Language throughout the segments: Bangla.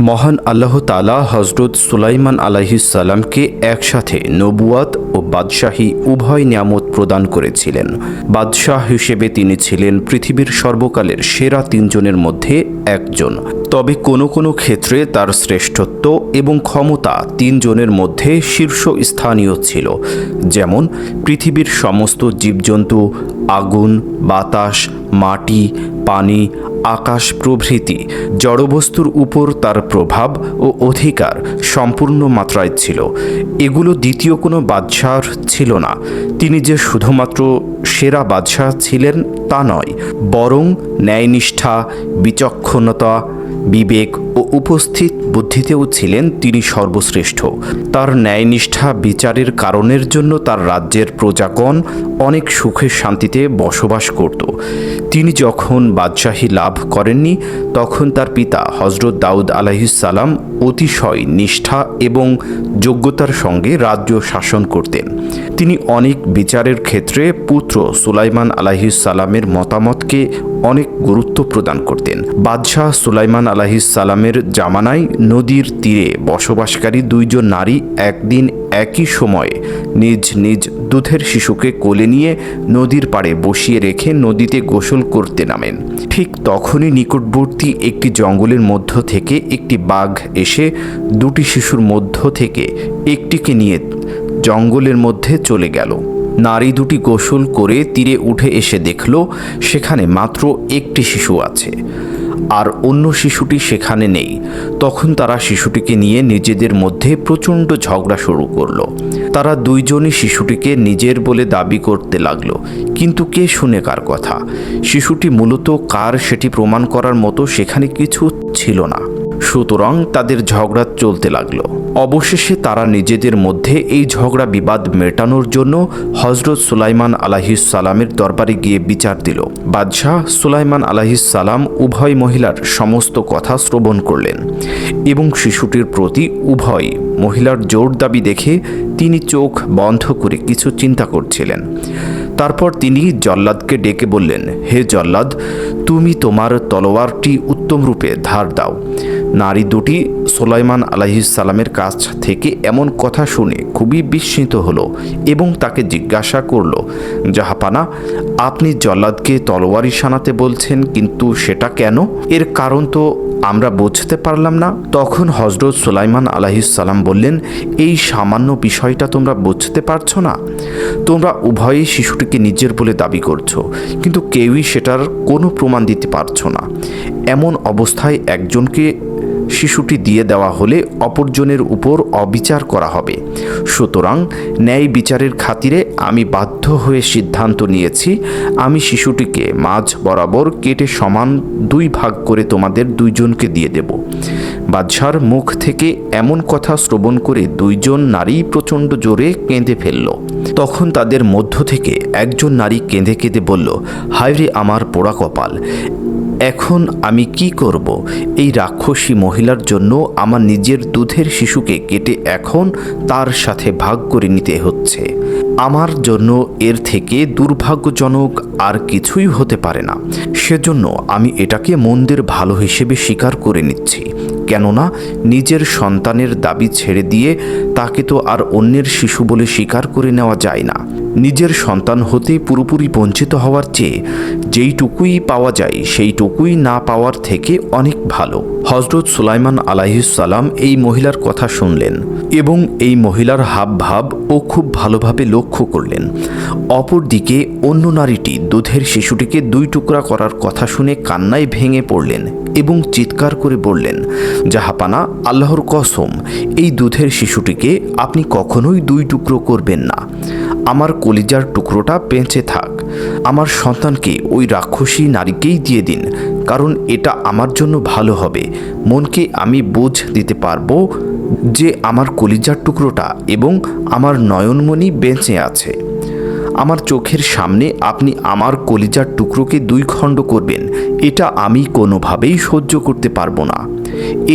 মহান আল্লাহ তালা হজরত সুলাইমান আলাইহিসাল্লামকে একসাথে নবুয়াত ও বাদশাহী উভয় নিয়ামত প্রদান করেছিলেন। বাদশাহ হিসেবে তিনি ছিলেন পৃথিবীর সর্বকালের সেরা তিনজনের মধ্যে একজন। তবে কোনো কোনো ক্ষেত্রে তার শ্রেষ্ঠত্ব এবং ক্ষমতা তিনজনের মধ্যে শীর্ষস্থানীয় ছিল। যেমন, পৃথিবীর সমস্ত জীবজন্তু, আগুন, বাতাস, মাটি, পানি আকাশ প্রভৃতি জড়বস্তুর উপর তার প্রভাব ও অধিকার সম্পূর্ণ মাত্রায় ছিল। এগুলো দ্বিতীয় কোনো বাদশার ছিল না। তিনি যে শুধুমাত্র সেরা বাদশাহ ছিলেন তা নয়, বরং ন্যায়নিষ্ঠা, বিচক্ষণতা, বিবেক ও উপস্থিত বুদ্ধিতেও ছিলেন তিনি সর্বশ্রেষ্ঠ। তার ন্যায়নিষ্ঠা বিচারের কারণের জন্য তার রাজ্যের প্রজাগণ অনেক সুখে শান্তিতে বসবাস করত। তিনি যখন বাদশাহী লাভ করেননি, তখন তার পিতা হজরত দাউদ আলাহিসাল্লাম অতিশয় নিষ্ঠা এবং যোগ্যতার সঙ্গে রাজ্য শাসন করতেন। তিনি অনেক বিচারের ক্ষেত্রে পুত্র সুলাইমান আলাহিসাল্লামের মতামতকে অনেক গুরুত্ব প্রদান করতেন। বাদশাহ সুলাইমান আলাহিসাল্লামের জামানায় নদীর তীরে বসবাসকারী দুইজন নারী একদিন একই সময়ে নিজ নিজ দুধের শিশুকে কোলে নিয়ে নদীর পাড়ে বসিয়ে রেখে নদীতে গোসল করতে নামেন। ঠিক তখনই নিকটবর্তী একটি জঙ্গলের মধ্য থেকে একটি বাঘ এসে দুটি শিশুর মধ্য থেকে একটিকে নিয়ে জঙ্গলের মধ্যে চলে গেল। নারী দুটি গোসল করে তীরে উঠে এসে দেখল, সেখানে মাত্র একটি শিশু আছে। আর অন্য শিশুটি সেখানে নেই। তখন তারা শিশুটিকে নিয়ে নিজেদের মধ্যে প্রচণ্ড ঝগড়া শুরু করল। তারা দুইজনই শিশুটিকে নিজের বলে দাবি করতে লাগল, কিন্তু কে শুনে কার কথা? শিশুটি মূলত কার সেটি প্রমাণ করার মতো সেখানে কিছু ছিল না। সুতরাং তাদের ঝগড়া চলতে লাগল। অবশেষে তারা নিজেদের মধ্যে এই ঝগড়া বিবাদ মেটানোর জন্য হজরত সুলাইমান সালামের দরবারে গিয়ে বিচার দিল। বাদশাহ সুলাইমান সালাম উভয় মহিলার সমস্ত কথা শ্রবণ করলেন এবং শিশুটির প্রতি উভয় মহিলার জোর দাবি দেখে তিনি চোখ বন্ধ করে কিছু চিন্তা করছিলেন। তারপর তিনি জল্লাদকে ডেকে বললেন, হে জল্লাদ, তুমি তোমার তলোয়ারটি উত্তম রূপে ধার দাও। নারী দুটি সোলাইমান আলাইসালামের কাছ থেকে এমন কথা শুনে খুবই বিস্মিত হলো এবং তাকে জিজ্ঞাসা করল, জাহাপানা, আপনি জল্লাদকে তলোয়ারি সানাতে বলছেন, কিন্তু সেটা কেন? এর কারণ তো আমরা বুঝতে পারলাম না। তখন হজরত সুলাইমান আলাহিসাল্লাম বললেন, এই সামান্য বিষয়টা তোমরা বুঝতে পারছ না। তোমরা উভয়ই শিশুটিকে নিজের বলে দাবি করছ, কিন্তু কেউই সেটার কোনো প্রমাণ দিতে পারছ না। এমন অবস্থায় একজনকে শিশুটি দিয়ে দেওয়া হলে অপরজনের উপর অবিচার করা হবে। সুতরাং ন্যায় বিচারের খাতিরে আমি বাধ্য হয়ে সিদ্ধান্ত নিয়েছি, আমি শিশুটিকে মাঝ বরাবর কেটে সমান দুই ভাগ করে তোমাদের দুইজনকে দিয়ে দেব। বাদশার মুখ থেকে এমন কথা শ্রবণ করে দুইজন নারী প্রচণ্ড জোরে কেঁদে ফেলল। তখন তাদের মধ্য থেকে একজন নারী কেঁদে কেঁদে বলল, হায়রে আমার পোড়া কপাল এখন আমি কি করব? এই রাক্ষসী মহিলার জন্য আমার নিজের দুধের শিশুকে কেটে এখন তার সাথে ভাগ করে নিতে হচ্ছে। আমার জন্য এর থেকে দুর্ভাগ্যজনক আর কিছুই হতে পারে না। সেজন্য আমি এটাকে মন্দের ভালো হিসেবে স্বীকার করে নিচ্ছি। কেননা নিজের সন্তানের দাবি ছেড়ে দিয়ে তাকে তো আর অন্যের শিশু বলে স্বীকার করে নেওয়া যায় না। নিজের সন্তান হতে পুরোপুরি বঞ্চিত হওয়ার চেয়ে যেইটুকুই পাওয়া যায়, সেইটুকুই না পাওয়ার থেকে অনেক ভালো। হজরত সুলাইমান আলাইসাল্লাম এই মহিলার কথা শুনলেন এবং এই মহিলার হাব ভাব ও খুব ভালোভাবে লক্ষ্য করলেন। অপরদিকে অন্য নারীটি দুধের শিশুটিকে দুই টুকরা করার কথা শুনে কান্নায় ভেঙে পড়লেন এবং চিৎকার করে বললেন জাহাপানা আল্লাহর কসম, এই দুধের শিশুটিকে আপনি কখনোই দুই টুকরো করবেন না। আমার কলিজার টুকরোটা বেঁচে থাক। আমার সন্তানকে ওই রাক্ষসী নারীকেই দিয়ে দিন, কারণ এটা আমার জন্য ভালো হবে। মনকে আমি বোঝ দিতে পারব যে আমার কলিজার টুকরোটা এবং আমার নয়নমণি বেঁচে আছে। আমার চোখের সামনে আপনি আমার কলিজার টুকরোকে দুই খণ্ড করবেন, এটা আমি কোনোভাবেই সহ্য করতে পারব না।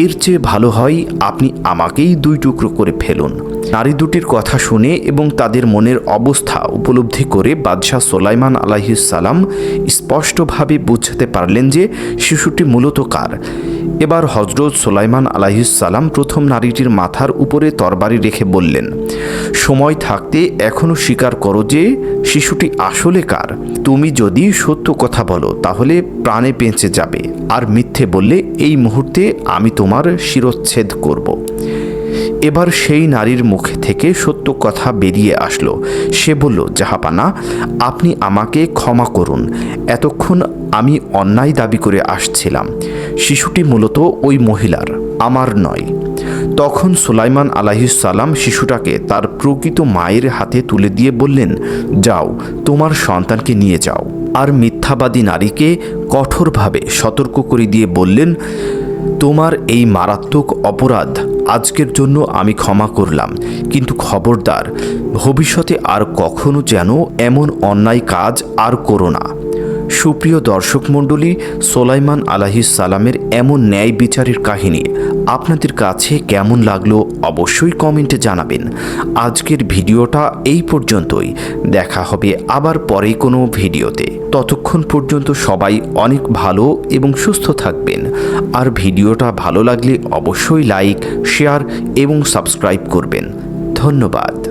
এর চেয়ে ভালো হয় আপনি আমাকেই দুই টুকরো করে ফেলুন। নারী দুটির কথা শুনে এবং তাদের মনের অবস্থা উপলব্ধি করে বাদশাহ সোলাইমান আলাইসাল্লাম স্পষ্টভাবে বুঝতে পারলেন যে শিশুটি মূলত কার। এবার হজরত সোলাইমান আলাইসাল্লাম প্রথম নারীটির মাথার উপরে তরবারি রেখে বললেন, সময় থাকতে এখনও স্বীকার করো যে শিশুটি আসলে কার। তুমি যদি সত্য কথা বলো, তাহলে প্রাণে বেঁচে যাবে। আর মিথ্যে বললে, এই মুহূর্তে আমি তোমার শিরচ্ছেদ করব। এবার সেই নারীর মুখ থেকে সত্য কথা বেরিয়ে আসলো। সে বলল, জাহাপানা, আপনি আমাকে ক্ষমা করুন। এতক্ষণ আমি অন্যায় দাবি করে আসছিলাম। শিশুটি মূলত ওই মহিলার, আমার নয়। তখন সুলাইমান আলাহিসাল্লাম শিশুটাকে তার প্রকৃত মায়ের হাতে তুলে দিয়ে বললেন, যাও, তোমার সন্তানকে নিয়ে যাও। আর মিথ্যাবাদী নারীকে কঠোরভাবে সতর্ক করে দিয়ে বললেন, তোমার এই মারাত্মক অপরাধ আজকের জন্য আমি ক্ষমা করলাম। কিন্তু খবরদার, ভবিষ্যতে আর কখনো যেন এমন অন্যায় কাজ আর করো না। সুপ্রিয় দর্শক মণ্ডলী সোলাইমান আলাহিস সালামের এমন ন্যায় বিচারের কাহিনী আপনাদের কাছে কেমন লাগল অবশ্যই কমেন্টে জানাবেন। আজকের ভিডিওটা এই পর্যন্তই। দেখা হবে আবার পরে কোনো ভিডিওতে। ততক্ষণ পর্যন্ত সবাই অনেক ভালো এবং সুস্থ থাকবেন। আর ভিডিওটা ভালো লাগলে অবশ্যই লাইক, শেয়ার এবং সাবস্ক্রাইব করবেন। ধন্যবাদ।